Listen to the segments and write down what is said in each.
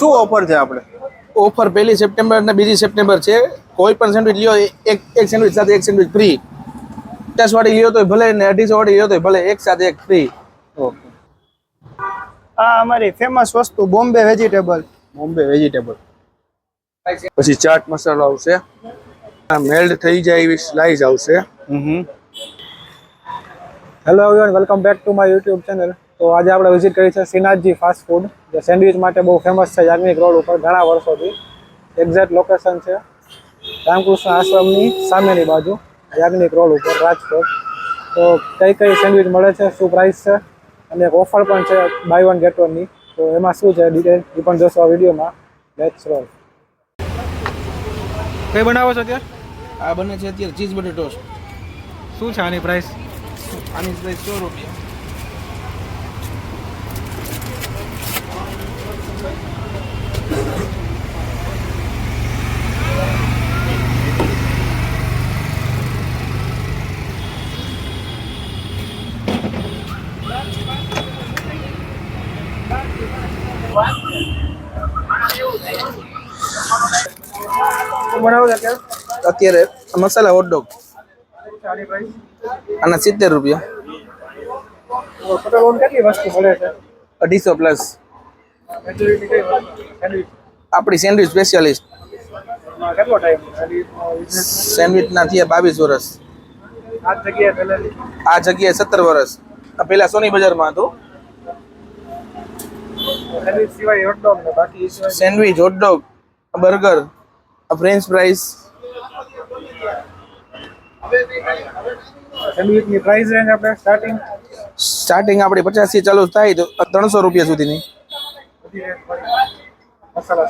શું ઓફર છે આપણે? ઓફર પહેલી સપ્ટેમ્બર અને બીજી સપ્ટેમ્બર છે. કોઈ પણ સેન્ડવિચ લ્યો એક એક સેન્ડવિચ સાથે એક સેન્ડવિચ ફ્રી પચાસ વાળી લ્યો તો ભલે ને અઢીસો વાળી લ્યો તો ભલે એક સાથે એક ફ્રી ઓકે. આ અમારી ફેમસ વસ્તુ બોમ્બે વેજીટેબલ બોમ્બે વેજીટેબલ પછી ચાટ મસાલો આવશે. મેલ્ડ થઈ જાય એવી સ્લાઈસ આવશે. Hello everyone welcome back to my YouTube channel તો આજે આપણે વિઝિટ કરી છે શ્રીનાથજી ફાસ્ટ ફૂડ જે સેન્ડવિચ માટે બહુ ફેમસ છે યાજ્ઞિક રોડ ઉપર ઘણા વર્ષોથી. એક્ઝેક્ટ લોકેશન છે રામકૃષ્ણ આશ્રમની સામેની બાજુ યાજ્ઞિક રોડ ઉપર રાજકોટ. તો કઈ કઈ સેન્ડવિચ મળે છે શું પ્રાઇસ છે અને એક ઓફર પણ છે બાય વન ગેટ વનની તો એમાં શું છે ડિટેલ એ પણ જોશો આ વિડીયોમાં લેટ્સ રોલ કઈ બનાવો છો ત્યાં આ બને છે અત્યારે ચીઝ બટર ટોસ્ટ શું છે આની પ્રાઇસ આની પ્રાઇસ સો રૂપિયા બનાવો છો ત્યાં અત્યારે મસાલા હોટડોગ અને સિત્તેર રૂપિયા. અઢીસો પ્લસ આપણી સેન્ડવિચ સ્પેશિયાલિસ્ટ. કેટલો ટાઈમ બિઝનેસ સેન્ડવિચના થયા બાવીસ વર્ષ આ જગ્યાએ સત્તર વર્ષ આ પહેલા સોની બજારમાં હતું. Sandwich hot dog burger French fries સેન્ડવિચની price range આપણે સ્ટાર્ટિંગ સ્ટાર્ટિંગ આપણી પચાસથી ચાલુ થાય તો ત્રણસો રૂપિયા સુધીની. મસાલા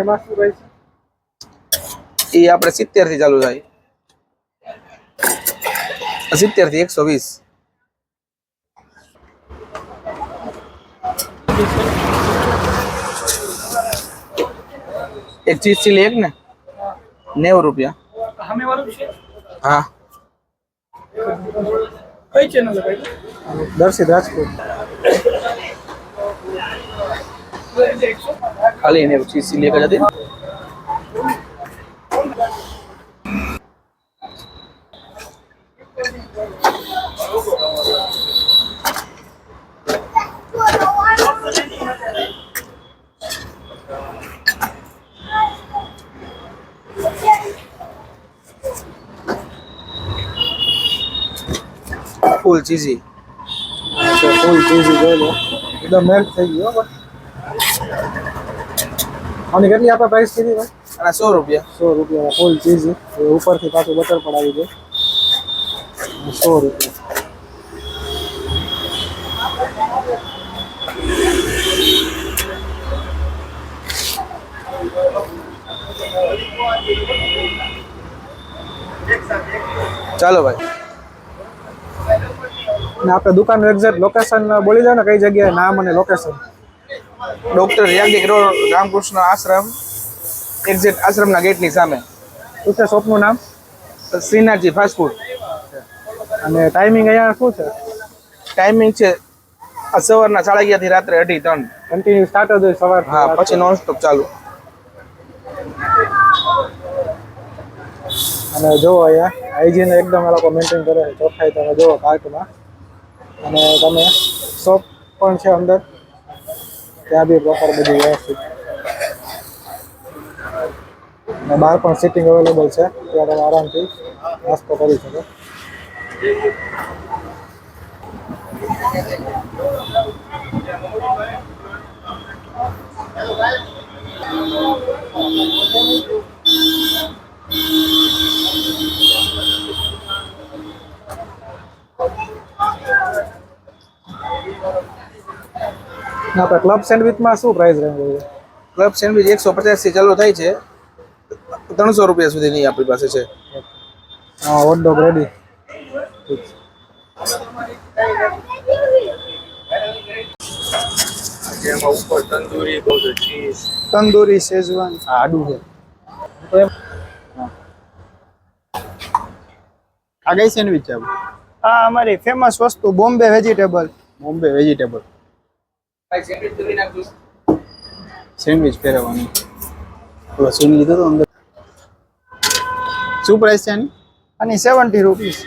એમાં શું પ્રાઇસ એ આપણે સિત્તેરથી ચાલુ થાય. સિત્તેરથી એકસો વીસ. એક ચીઝ ચીલી એક ને? નેવું રૂપિયા. સામે વાળું છે હા કઈ ચેનલ દર્શિત રાજકોટ. ખાલી એને ચીઝ ચીલી એક જ હતી ફૂલ ચીઝી ફૂલ ચીઝી જોઈ લો એકદમ મેલ્ટ થઈ ગયો બસ આની કેટલી આપણે પ્રાઇસ કીધી ભાઈ અને સો રૂપિયા સો રૂપિયા ફૂલ ચીઝી ઉપરથી પાછું બટર પણ આવી જાય સો રૂપિયા ચાલો ભાઈ અને આપણે દુકાનનું એક્ઝેક્ટ લોકેશન બોલી દો ને કઈ જગ્યાએ નામ અને location doctor Yagnik road Ramakrishna Ashram exact આશ્રમના ગેટની સામે. શું છે શોપનું નામ? શ્રીનાથજી ફાસ્ટ ફૂડ અને ટાઈમિંગ અહીંયા શું છે? ટાઈમિંગ છે સવારના સાડા અગિયારથી રાત્રે અઢી ત્રણ. કન્ટિન્યુ સ્ટાર્ટ જ હોય સવાર હા પછી નોન સ્ટોપ ચાલુ. અને જોવો અહીંયા હાઇજીન એકદમ એ લોકો મેન્ટેન કરે છે. ચોખ્ખાઈ તમે જુઓ કાર્ટમાં અને તમે શોપ પણ છે અંદર. ત્યાં બી પ્રોપર બધું વ્યવસ્થિત. અને બહાર પણ સિટિંગ અવેલેબલ છે. ત્યાં તમે આરામથી નાસ્તો કરી શકો. ને આપણે ક્લબ સેન્ડવિચમાં શું પ્રાઇસ રેન્જ હોય ક્લબ સેન્ડવિચ એકસો પચાસથી ચાલુ થાય છે. ત્રણસો રૂપિયા સુધીની આપણી પાસે છે. હા હોટ ડોગ રેડી તંદુરી ઉપર તંદૂરી બહુ છે. આ કઈ સેન્ડવિચ છે? આ અમારી ફેમસ વસ્તુ Bombay vegetable Bombay vegetable. Sandwich ફેરવવાની તો સીન લીધો તો અંદર. શું પ્રાઇસ છે આની આની સેવન્ટી રૂપીસ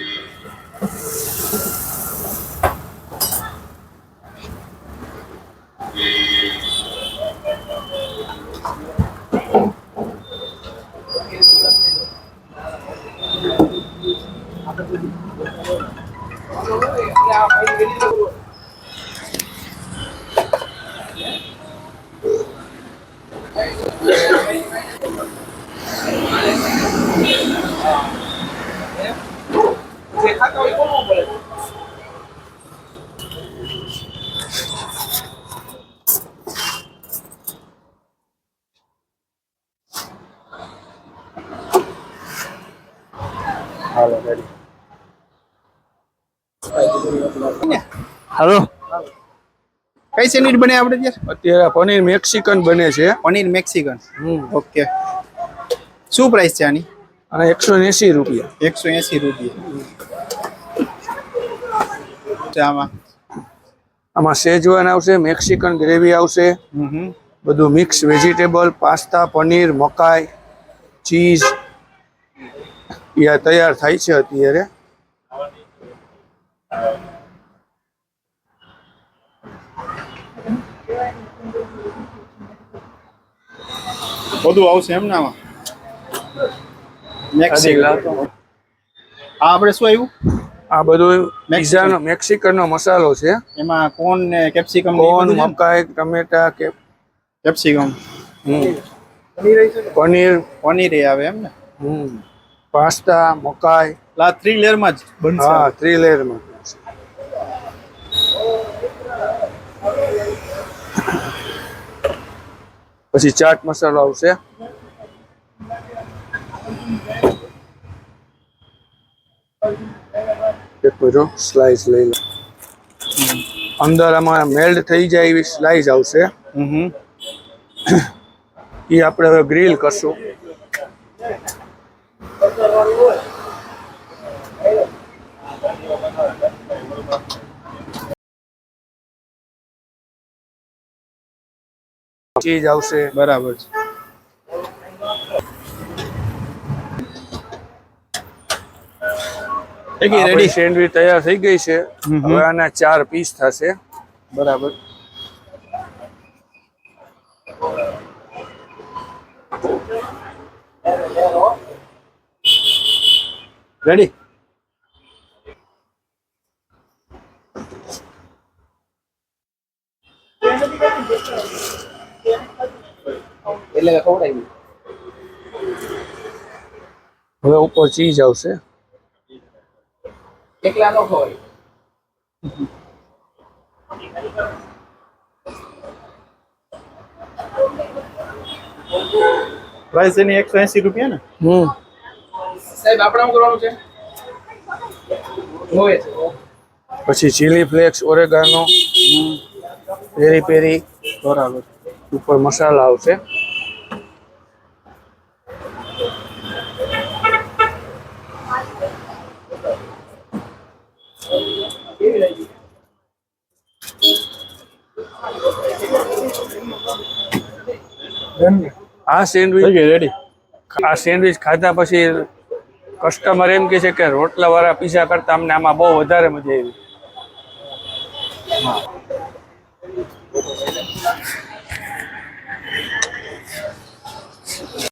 હાલો રેડી હાલો કઈ સેન્ડવિચ બને આપણે ત્યાં? અત્યારે પનીર મેક્સિકન બને છે. પનીર મેક્સિકન. ઓકે. શું પ્રાઇસ છે આની? અને એકસો એસી રૂપિયા. એકસો એસી રૂપિયા. છે આમાં? આમાં શેજવાન આવશે મેક્સિકન ગ્રેવી આવશે બધું મિક્સ વેજીટેબલ પાસ્તા પનીર મકાઈ ચીઝ એ તૈયાર થાય છે અત્યારે. બધું આવશે એમ ને આમાં? મેક્સિકન. આ આપણે શું આવ્યું આ બધું પિઝાનો મેક્સિકનનો મસાલો છે. એમાં કોર્ન ને કેપ્સિકમ કોર્ન મકાઈ ટમેટા કે કેપ્સિકમ પનીર પનીર. એ આવે એમ ને? હમ, પાસ્તા મકાઈ. લા થ્રી લેયરમાં જ બનશે. હા થ્રી લેયરમાં પછી ચાટ મસાલો આવશે. એક બધો સ્લાઇસ લઈ લો. અંદર આમાં મેલ્ડ થઈ જાય એવી સ્લાઇસ આવશે. એ આપણે હવે ગ્રીલ કરશું. ચીજ આવશે. બરાબર છે. રેડી સેન્ડવીચ તૈયાર થઈ ગઈ છે. હવે આના ચાર પીસ થશે. બરાબર. રેડી એટલે હવે ઉપર ચીજ આવશે. પ્રાઇસ એની એકસો એસી રૂપિયા ને? હમ. સાહેબ આપણે આમ કરવાનું છે? પછી ચીલી ફ્લેક્સ ઓરેગાનો પેરી પેરી બરાબર. ઉપર મસાલા આવશે. આ સેન્ડવિચ રેડી આ સેન્ડવિચ ખાધા પછી કસ્ટમર એમ કે છે કે રોટલા વાળા પીઝા કરતા અમને આમાં બહુ વધારે મજા આવી.